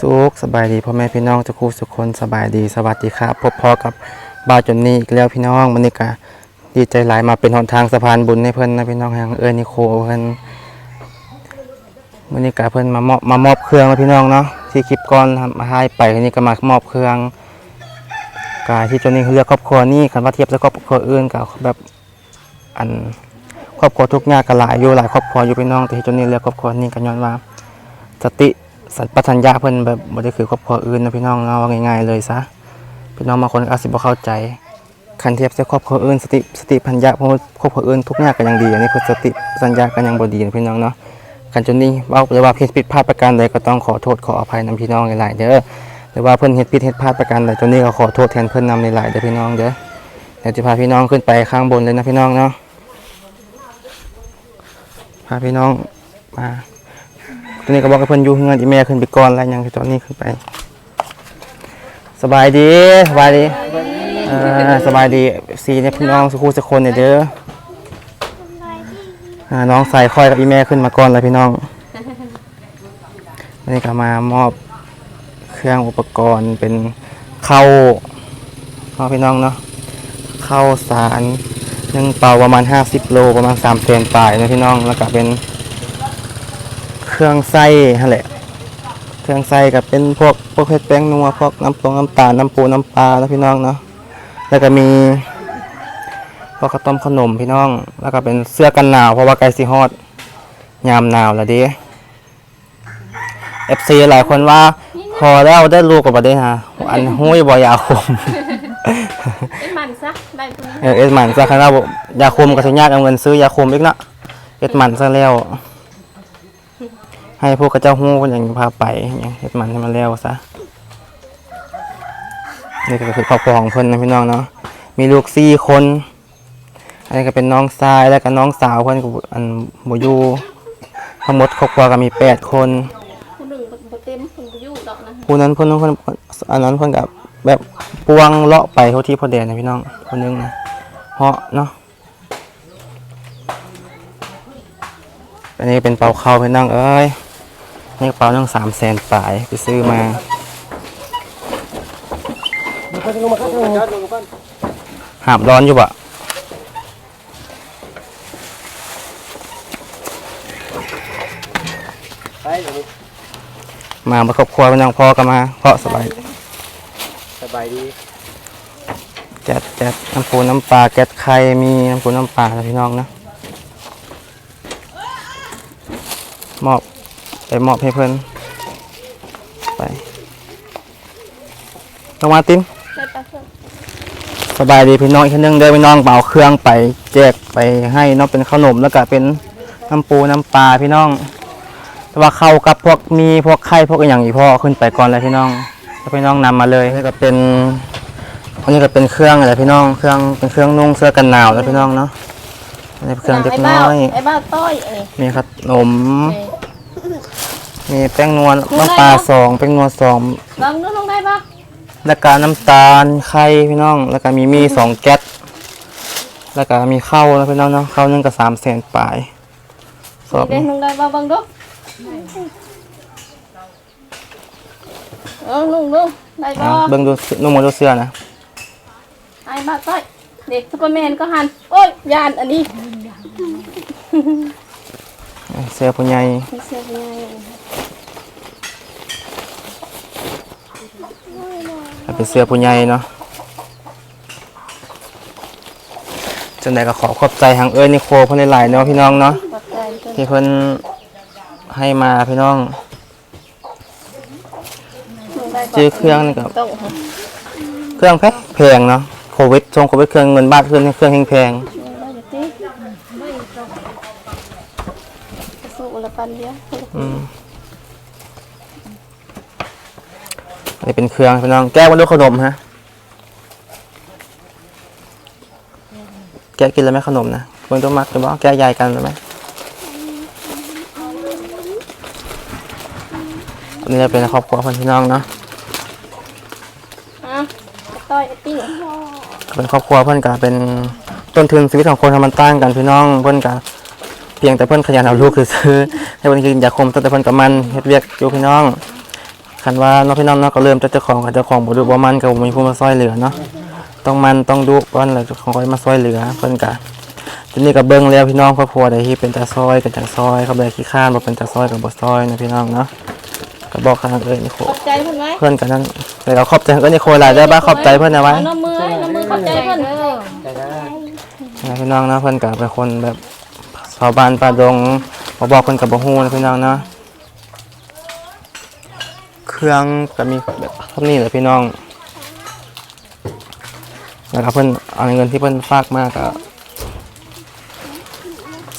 สุขสบายดีพ่อแม่พี่น้องทุกคู่ทุกคนสบายดีสวัสดีครับพบพอกับบ่าจนนี่อีกแล้วพี่น้องมันนี่กะดีใจหลายมาเป็นหนทางสะพานบุญให้เพิ่อนนะพี่น้องแห่งเอิญนิโคเพิ่อนมันนี่กะเพิ่อนมามอบมามอบเครื่องนะพี่น้องเนาะที่คลิปก่อนทำมาให้ไปนี่ก็มามอบเครื่องกายที่จนนี่เลือกครอบครัวนี่คันว่าเทียบกับครอบครัวอื่นก็แบบอันครอบครัวทุกยากก็หลายอยู่หลายครอบครัวอยู่พี่น้องแต่ที่จนนี่เลือกครอบครัวนี่ก็ย้อนว่าสติ สัตปัญญาเพิ่นแบบบ่ได้คือครอบครัวอื่นนะพี่น้องเอาง่ายๆเลยซะพี่น้องบางคนก็อาจสิบ่เข้าใจคันเทียบกับครอบครัวอื่นสติสติปัญญาเพราะครอบครัวอื่นทุกอย่างก็ยังดีอันนี้เพิ่นสติปัญญาก็ยังบ่ดีนะพี่น้องเนาะกันจนนี้เว้าหรือว่าเฮ็ดผิดพลาดประการใดก็ต้องขอโทษขออภัยนํพี่น้องหลายๆเด้อหรือว่าเพิ่นเฮ็ดผิดเฮ็ดพลาดประการใดจนนี้ก็ขอโทษแทนเพิ่นนำหลายๆเด้อพี่น้องเด้อเดี๋ยวจะพาพี่น้องขึ้นไปข้างบนเลยนะพี่น้องเนาะพาพี่น้องมา ตอนนี้ก็บอกให้เพิ่นอยู่เงินอีแม่ขึ้นไปก่อนแล้วยังตอนนี้ขึ้นไป สบายดีสบายดีเออสบายดีสีเนี่ยพี่น้องสักคู่สักคนเนี่ยเด้ออ่าน้องใส่คอยกับอีแม่ขึ้นมาก่อนเลยพี่น้องวันนี้ก็มามอบเครื่องอุปกรณ์เป็นเข้าวเนาพี่น้องเนาะเข้าสารนึ่งเป่าประมาณ 50 โลประมาณ3เซนปลายนะพี่น้องแล้วก็เป็น เครื่องไส้นั่นแหละ เครื่องไส้กับเป็นพวกพวกเผ็ดแป้งนัวพวกน้ำปงน้ำตาลน้ำปูน้ำปลาแล้วพี่น้องเนาะแล้วก็มีพวกข้าวต้มขนมพี่น้อง แล้วก็เป็นเสื้อกันหนาวเพราะว่าไกลสิฮอดยามหนาวแล้วเดิเอฟซีหลายคนว่าพอแล้วได้ลูกกับประเด็นฮะอันหุ้ยบอยาคมเป็นมันซะได้ตรงนี้เออเอ็ดหมันซะคณะบอกยาคุมก็สิยากเอาเงินซื้อยาคุมอีกเนาะเอ็ดหมันซะแล้ว ให้พวกกระเจ้าฮู้คนอย่างนี้พาไปอย่างเอ็ดหมันให้มันแล้วซะนี่ก็คือครอบครัวของเพิ่นนะพี่น้องเนาะมีลูกสี่คน อันนี้ก็เป็นน้องชายแล้วก็น้องสาวเพิ่นก็บ่อันบ่อยู่ทั้งหมดครอบครัวก็มีแปดคนผู้หนึ่งบ่เต็มคนบ่อยู่ดอกนะผู้นั้นเพิ่นเพิ่นอันนั้นเพิ่นก็แบบปวงเลาะไปเท่าที่พอแดนนะพี่น้องคนหนึงนะเพราะเนาะอันนี้เป็นเป่าเข้าพี่น้องเอ้ย นี่กระเป๋าตั้งสามแสนปลายไปซื้อมาหาบร้อนอยู่ปะมาประครอบครัวพี่น้องพ่อกันมา เพราะสบายสบายดีแก๊สแก๊สน้ำปูน้ำปลาแก๊สไข่มีน้ำปูน้ำปลานะพี่น้องนะมอบ ไปมอบให้เพื่อนไปลงมาติ้มได้ปลาเพิ่มสบายดีพี่น้องอีกคนหนึงเดินพี่น้องเป่าเครื่องไปแจกไปให้เน้องเป็นขนมแล้วก็เป็นน้ำปูน้ำปลาพี่น้อง แต่ว่าเข้ากับพวกมีพวกไข่พวกอหย่างอีพ่อขึ้นไปก่อนเลยพี่น้องแล้วพี่น้องนำมาเลยนี่ก็เป็นอันนี้ก็เป็นเครื่องอะไรพี่น้องเครื่องเป็นเครื่องนุ่งเสื้อกันหนาวแล้วพี่น้องเนาะอันนี้เป็นเครื่องเล็กน้อยไอ้บ้าต้อยอันนี้มีขนมนี่ มีแป้งนวลน้ำปลาสองแป้งนวลสองลองดูลงได้ปะแล้วก็น้ำตาลไข่พี่น้อง แล้วก็มีมีสองแก๊สแล้วก็มีข้าวนะพี่น้องเนาะข้าวนึ่งก็สามแสนปลายสอบเด้ลงได้ปะบังดูเออลุงลุงได้ปะอะเบิ่งดูนุ่มมาดูเสื้อนะไอ้บ้าต้อยเด็กซุปเปอร์แมนก็หันโอ้ยยานอันนี้อะเสื้อผู้ใหญ่มีเสื้อยังไง เป็นเสื้อผู้ใหญ่เนาะจังใดก็ขอขอบใจทางเอ้ยนิโคเพิ่นหลายๆเนาะพี่น้องเนาะที่เพิ่นให้มาพี่น้องลงได้ปะชื่อเครื่องนี่ก็เครื่องแพงแพงเนาะโควิดช่วงโควิดเครื่องเงินบาทขึ้นเครื่องแพงลงได้อยู่ติสู้ละปันเดียวๆอืม นนี้เป็นเครื่องพี่น้องแก้วมาด้วยขนมฮะ แกะกินแล้วไหมขนมนะเพิ่นต้องมักหรือว่าแก้ใหญ่กันหรือไหมอันนี้จะเป็นครอบครัวคนพี่น้องเนาะอะต้อยไอ้ติ้งเป็นครอบครัวเพื่อนก็เป็นต้นทุนชีวิตของคนทำมันตั้งกันพี่น้องเพื่อนก็เพียงแต่เพื่อนขยันเอาลูกคือซื้อให้เพื่อนกินยาคมตั้งแต่เพื่อนกับมันเฮ็ดเวียกอยู่พี่น้อง คันว่าเน้องพี่น้องเนาะก็เริ่มจากเจ้าของกับเจ้าของบ่ดูบ่มันก็บ่มีผู้มาซอยเหลือเนาะต้องมันต้องดุก่อนแล้วเจ้าของค่อยมาซอยเหลือเพิ่นก็ทีนี้ก็เบิ่งแล้วพี่น้องครอบครัวใดที่เป็นตาซอยก็จังซอยเขาบ่ได้ขี้ข้านบ่เป็นตาซอยก็บ่ซอยนะพี่น้องเนาะก็บอกทางเอ้ยนี่โคขอบใจเพิ่นไว้เพิ่นก็นั่นแต่เราขอบใจเอ้ยนี่โคหลายได้บ่ขอบใจเพิ่นนะไว้เอาน้ำมือไว้น้ำมือขอบใจเพิ่นแต่ได้นะพี่น้องเนาะเพิ่นก็เป็นคนแบบชาวบ้านป่าดงบ่บอกเพิ่นก็บ่ฮู้นะพี่น้องเนาะ เครื่องก็มีแบบเท่านี้แหละพี่น้องแล้วก็เพิ่นเอาเงินที่เพิ่นฝากมาก็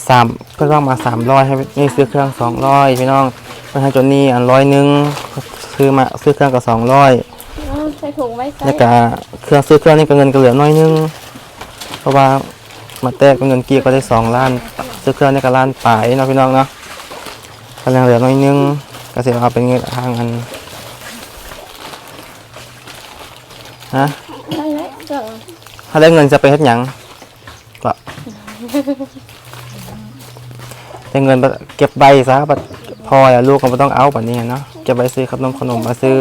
สามเพิ่นฝากมาสามร้อยให้นี่ซื้อเครื่องสองร้อยพี่น้องเพิ่นให้จนนี่อันร้อยหนึงซื้อมาซื้อเครื่องก็สองร้อยเอาใส่ถุงไว้ใส่แล้วก็เครื่องซื้อเครื่องนี่ก็เงินก็เหลือน้อยนึงเพราะว่ามาแตกเป็นเงินกี่ก็ได้สองล้านซื้อเครื่องนี่ก็ล้านปลายเนาะพี่น้องเนาะก็ยังเหลือน้อยนึงก็เสียเอาเป็นเงินทางอัน ฮะได้ไหมเครื่องถ้าได้เงินจะไปเฮ็ดหยังก็ได้เงินไปเก็บใบซะบัดพอแล้วลูกก็บ่ต้องเอาบัดนี้เนาะเก็บไว้ซื้อขนมขนมมาซื้อ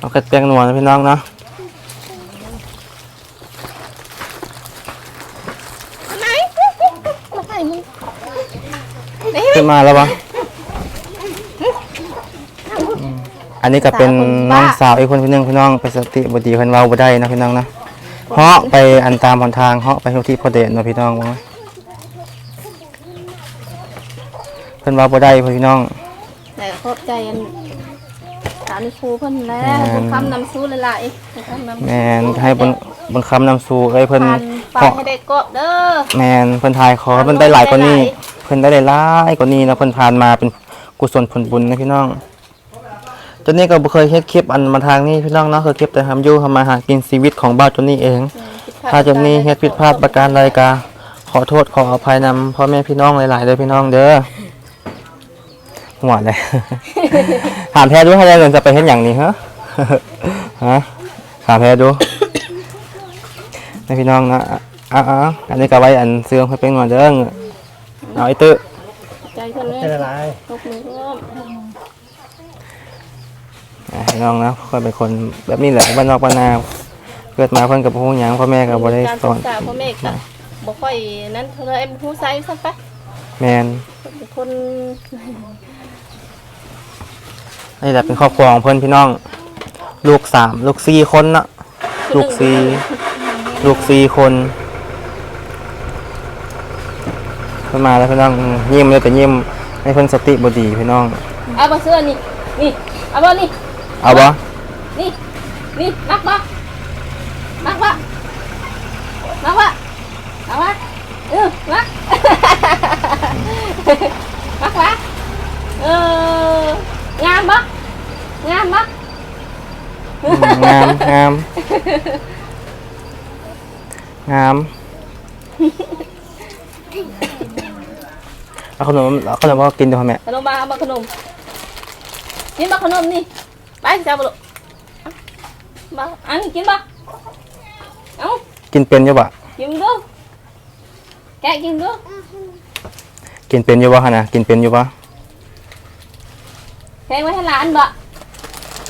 น้ำเค็ดแป้งนัวนะพี่น้องเนาะไหนมาให้มึงขึ้นมาแล้วปะอืม อันนี้ก็เป็นน้องสาวอีกคนพี่หนึงพี่น้องไปสติบดีเพิ่นเว้าบ่ได้นะพี่น้องนะเหาะไปอันตามหนทางเหาะไปทุกที่พอเดชเนาะพี่น้องว่าเพิ่นเว้าบ่ได้พี่น้องแต่ขอบใจอันสามีครูเพิ่นแล้วแม่นบุญคำนำสู้หลายๆบุญคำนำแม่นให้บนบนคำนำสู่เอ้ยเพิ่นผ่านไปเหาะให้ได้กบเด้อแม่นเพิ่นทายขอเพิ่นได้หลายกว่านี้ เพิ่นได้หลายกว่านี้นะเพิ่นผ่านมาเป็นกุศลผลบุญนะพี่น้อง จนนี้ก็บ่เคยเฮ็ดคลิปอันมาทางนี้พี่น้องเนาะเคยคลิปแต่ทำอยู่ทำมาหากินชีวิตของบ้านจนนี้เอง ถ้าจนนี้เฮ็ดผิดพลาดประการใดก็ขอโทษขออภัยนำพ่อแม่พี่น้องหลายๆเด้อพี่น้องเด้อหัวเลย ถามแพ้ดูให้ได้เงินจะไปเฮ็ดหยังนี่ฮะ ฮะถามแพ้ดูให้พี่น้องนะอะอะอันนี้ก็ไว้อันซื้อให้เป็นหน่อยเด้อเอาไอ้ตื้อใจเพิ่นเลยเป็นอะไรยกมือร่ วมอะพี่น้องนะเพิ่นเป็นคนแบบนี้แหละบ้านนอกบ้านนาเกิดมาเพิ่นกับผู้หยังพ่อแม่ก็บ่ได้การสศึอกนษาพ่อแม่ก็บ่ค่อยนั้นเท่าไหร่ผู้ใส่ซั่นไปแมนเป็นคนนี่แหละเป็นครอบครัวของเพิ่นพี่น้อง ลูกสามลูกสี่คนเนาะลูกสี่ลูกสี่คนเพิ่นมาแล้วพี่น้องอืมยิ้มเลยแต่ยิ้มให้เพิ่นสติบ่ดีพี่น้อง เอาบ่เสื้อนี่นี่เอาบ่นี่ เอาบ่นี่ นี่นักบ่นักบ่นักบ่นักบ่เออนักนักบ่เอองามบ่งามบ่อืมงามงามงามเอาขนมเอาขนมมากินดูค่ะแม่ขนมมาเอามาขนมนี่มาขนมนี่ ไปจะเอาบ่ลูกเอาอันกินบ่เอากินเป็นอยู่บ่กินดูแกะกินดูกินเป็นอยู่บ่ฮะนะกินเป็นอยู่บ่แพงไว้ให้หลานบ่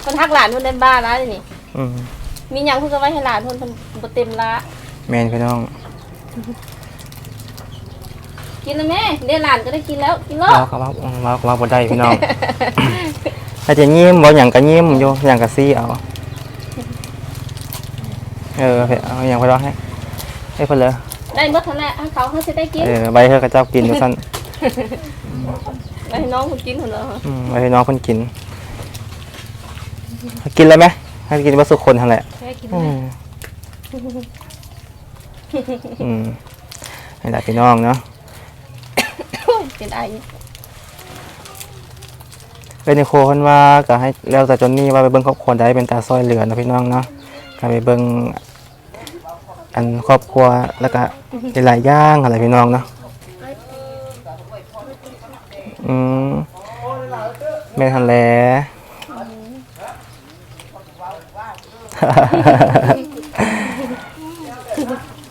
คนทักหลานคนเล่นบ้าแล้วนี่อืมมีหยังเพิ่นก็ไว้ให้หลานเพิ่นเพิ่นบ่เต็มละ แม่นพี่น้องกินแล้วแม่เดี๋ยวหลานก็ได้กินแล้ว กินแล้เราวก็ว่าเราก็ว่าบ่ได้พี่น้อง ถ้าจะยิ้มบ่หยังก็ยิ้มอยู่หยังก็ซี่เอาเออเอาหยังไปรอให้ให้เพิ่นเลยได้หมดทั้งนั้นให้เขาเขาสิได้กินเออใบเฮอกับเจ้ากินอยู่ซั่นไปให้น้องคนกินพุ่นเหรออืมไว้ให้น้องเพิ่นกิน กินเลยไหมให้กินบ่สุกคนหั่นแหละแค่กินอืแม่มอืมให้ได้พี่น้องเนาะ เป็นไอ เอ้ยในโคเพิ่นว่าก็ให้แล้วแต่จนนี่ว่าไปเบิ่งครอบครัวใดเป็นตาซอยเหลือนะพี่น้องเนาะก็ไปเบิ่งอันครอบครัวแล้วก็หลายอย่างอะไรพี่น้องเนาะอืมแม่นหั่นแหละ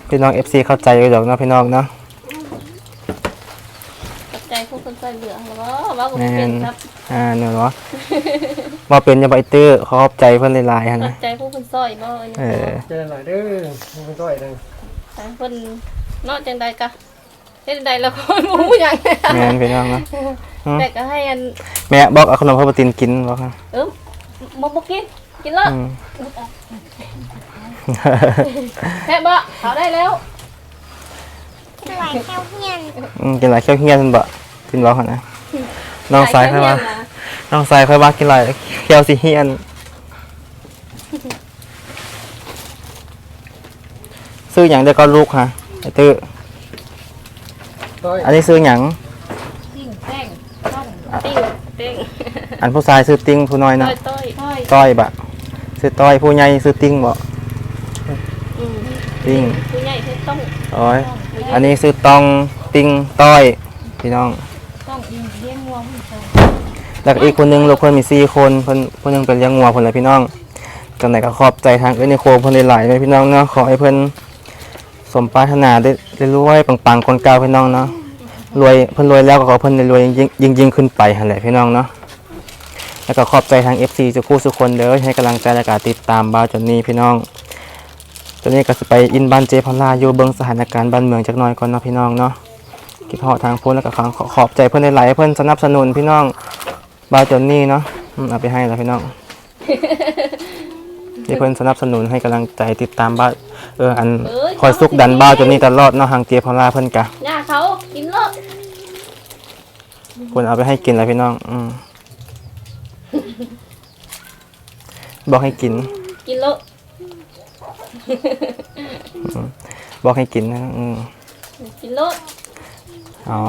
พี่น้อง FC เข้าใจอยู่ดอกเนาะพี่น้องเนาะ ตก ใจพวกคนใส่เหลืองแล้วก็ว่าก็บ่เป็นครับแม่นอ่าเนาะเนาะว่าเป็นอยังไบตื้อขอบใจเพิ่นหลายๆหั่นขอนะบใจผู้เพิ่นซอยบ่อันนี้เออเจอหน่อยเด้อมันก็ไอ้นึงทางเพิ่นเนาะจังใดกะเฮ็ดจังใดแล้วก็บ่รู้หยังแม่นพี่น้องเนาะแต่ก็ให้อัน แม่บอกเอาขนมพระปตินกินบอกค่ะ เออบ่บ่กินกินแล้วอืมแค่บ่เขาได้แล้วไหลแค่เฮียนอืมกินหลายเขี้ยวเฮียนเพิ่นบ่ กินบอกหั่นนะน้องสายค่อยว่าน้องสายค่อยว่ากินหลายเขี้ยวสิเฮียนซื้อหยังเดี๋ยวก็ลูกค่ะไอ้ตื้อต้อยอันนี้ซื้อหยังติ้งแป้งต้องติ้งติ้งอันผู้ชายซื้อติ้งผู้น้อยต้นะอยต้อยต้อยต้อยบะซื้อต้อยผู้ใหญ่ซื้อติ้งบ่อืมติ้งผู้ใหญ่คือต้องโอ้ยผู้ใหญ่อันนี้ซื้อตองติ้งต้อยพี่น้อง ต้องอิงเลี้ยงงัวผู้ชาย แล้วก็อีกคนหนึงลูกเพิ่นมี4คนเพิ่นเพิ่นยังเป็นเลี้ยงงัวเพิ่นเลยพี่น้องจังไดก็ขอบใจทางเอ้ยในโคเพิ่นหลายๆเลยพี่น้องเนาะขอให้เพิ่นสมปรารถนาได้ได้รวยปังๆคนเก่าพี่น้องเนาะรวยเพิ่นรวยแล้วก็ขอเพิ่นได้รวยยิ่งยิ่งขึ้นไปหั่นแหละพี่น้องเนาะแล้วก็ขอบใจทาง FC ทุกคู่ทุกคนเด้อให้กำลังใจและก็ติดตามบ่าจนนี้พี่น้องจนนี้ก็สิไปอินบ้านเจพอลล่าอยู่เบิ่งสถานการณ์บ้านเมืองจักหน่อยก่อนเนาะพี่น้องเนาะคิดฮอดทางพุ่นแล้วก็ขอขอบใจเพิ่อนหลายเพิ่อนสนับสนุนพี่น้อง บ่าวจนนี้เนาะอืมเอาไปให้แล้วพี่น้อง ที่เพิ่นสนับสนุนให้กำลังใจติดตามบ้านเอออันคอยซุกดันบ้าวจนนี้ตลอดเนาะทางเจพอลล่าเพิ่นกะย่าเขากินแล้วควรเอาไปให้กินแล้วพี่น้อง อืมบอกให้กิน กินแล้วบอกให้กินนะอืมกินแล้วอ๋อ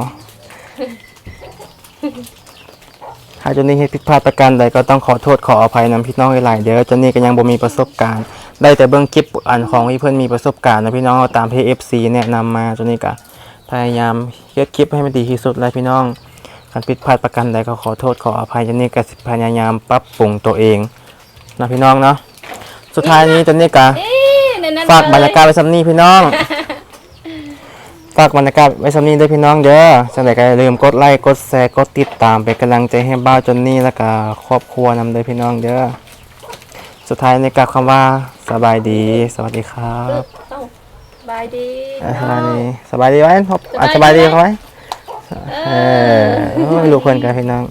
ถ้าจนนี้เฮ็ดผิดพลาดประการใดก็ต้องขอโทษขออภัยนำพี่น้องหลายเด้อจนนี้ก็ยังบ่มีประสบการณ์ ได้แต่เบิ่งคลิปอันของที่เพิ่อนมีประสบการณ์นะพี่น้องเอาตามที่ FC แนะนำมาจนนี้ก็พยายามเฮ็ดคลิปให้มันดีที่สุดเลยพี่น้องการผิดพลาดประการใดก็ขอโทษขออภัยจนนี้ก็สิพยายามปรับปรุงตัวเองนะพี่น้องเนาะสุดท้ายนี้จนนี้ก็เอ๊ะฝากบรรยากาศไว้สำนี้พี่น้อง ฝากบรรยากาศไว้สำนี้ด้วยพี่น้องเด้อจังไดก็อย่าลืมกดไลค์กดแชร์กดติดตามเป็นกำลังใจให้บ้าวจนนี่แล้วก็ครอบครัวนำเด้อพี่น้องเด้อสุดท้ายในกล่าวคำว่าสบายดี สวัสดีครัเออบเอ้าบายดีอะสเนาะบายดีสบายดีไว้พบอะสสบาบายยดีดีไหมเขาไว้เออโอ้ยลูกเพื่อนกันพี่น้อง